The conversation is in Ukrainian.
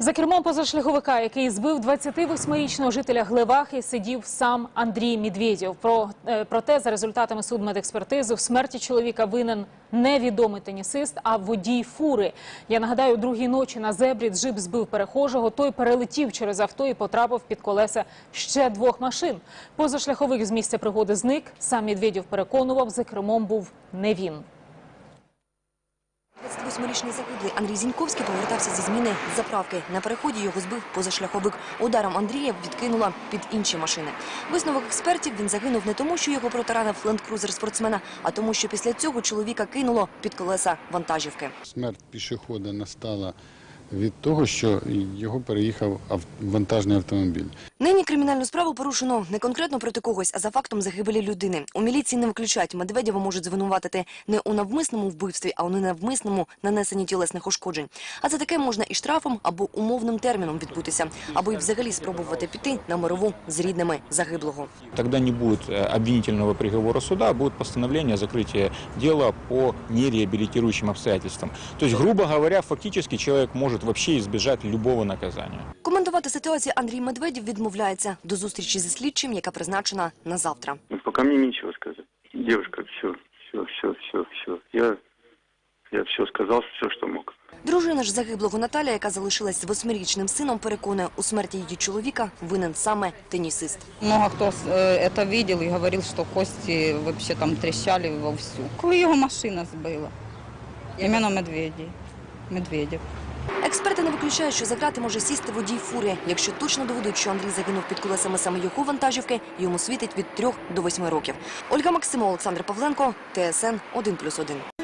За кермом позашляховика, який збив 28-річного жителя Глевахи, сидів сам Андрій Медведєв. Про, е, проте, за результатами судмедекспертизи, в смерті чоловіка винен невідомий тенісист, а водій фури. Я нагадаю, другій ночі на зебрі джип збив перехожого. Той перелетів через авто і потрапив під колеса ще двох машин. Позашляховик з місця пригоди зник. Сам Медведєв переконував, за кермом був не він. 28-річний загиблий Андрій Зіньковський повертався зі зміни з заправки. На переході його збив позашляховик. Ударом Андрія відкинула під інші машини. Висновок експертів він загинув не тому, що його протаранив ленд-крузер спортсмена, а тому, що після цього чоловіка кинуло під колеса вантажівки. Смерть пішохода настала від того, що його переїхав ав- вантажний автомобіль. Нині кримінальну справу порушено не конкретно проти когось, а за фактом загибелі людини. У міліції не виключають, Медведєва можуть звинуватити не у навмисному вбивстві, а у ненавмисному нанесенні тілесних ушкоджень. А за таке можна і штрафом або умовним терміном відбутися, або й взагалі спробувати піти на мирову з рідними загиблого. Тогда не будет э, обвинительного приговора суда, а будет постановление о закрытии дела по нереабилитирующим обстоятельствам. То есть, грубо говоря, фактически человек может вообще избежать любого наказания. Коментувати ситуацію Андрій Медведєв відмовляється до зустрічі зі слідчим, яка призначена на завтра. Ну, пока мне нечего сказать. Девушка, все, все, все, все, все. Я, я все сказал, все, что мог. Дружина ж загиблого Наталя, яка залишилась з восьмирічним сином, переконує, у смерті її чоловіка винен саме тенісист. Много кто э, это видел и говорил, что кости вообще там трещали вовсю. Коли його машина збила. Іменно Медведєв. Медведєв. Експерти не виключають, що за грати може сісти водій фури. Якщо точно доведуть, що Андрій загинув під колесами саме його вантажівки, йому світить від 3 до 8 років. Ольга Максимова, Олександр Павленко, ТСН 1+,1.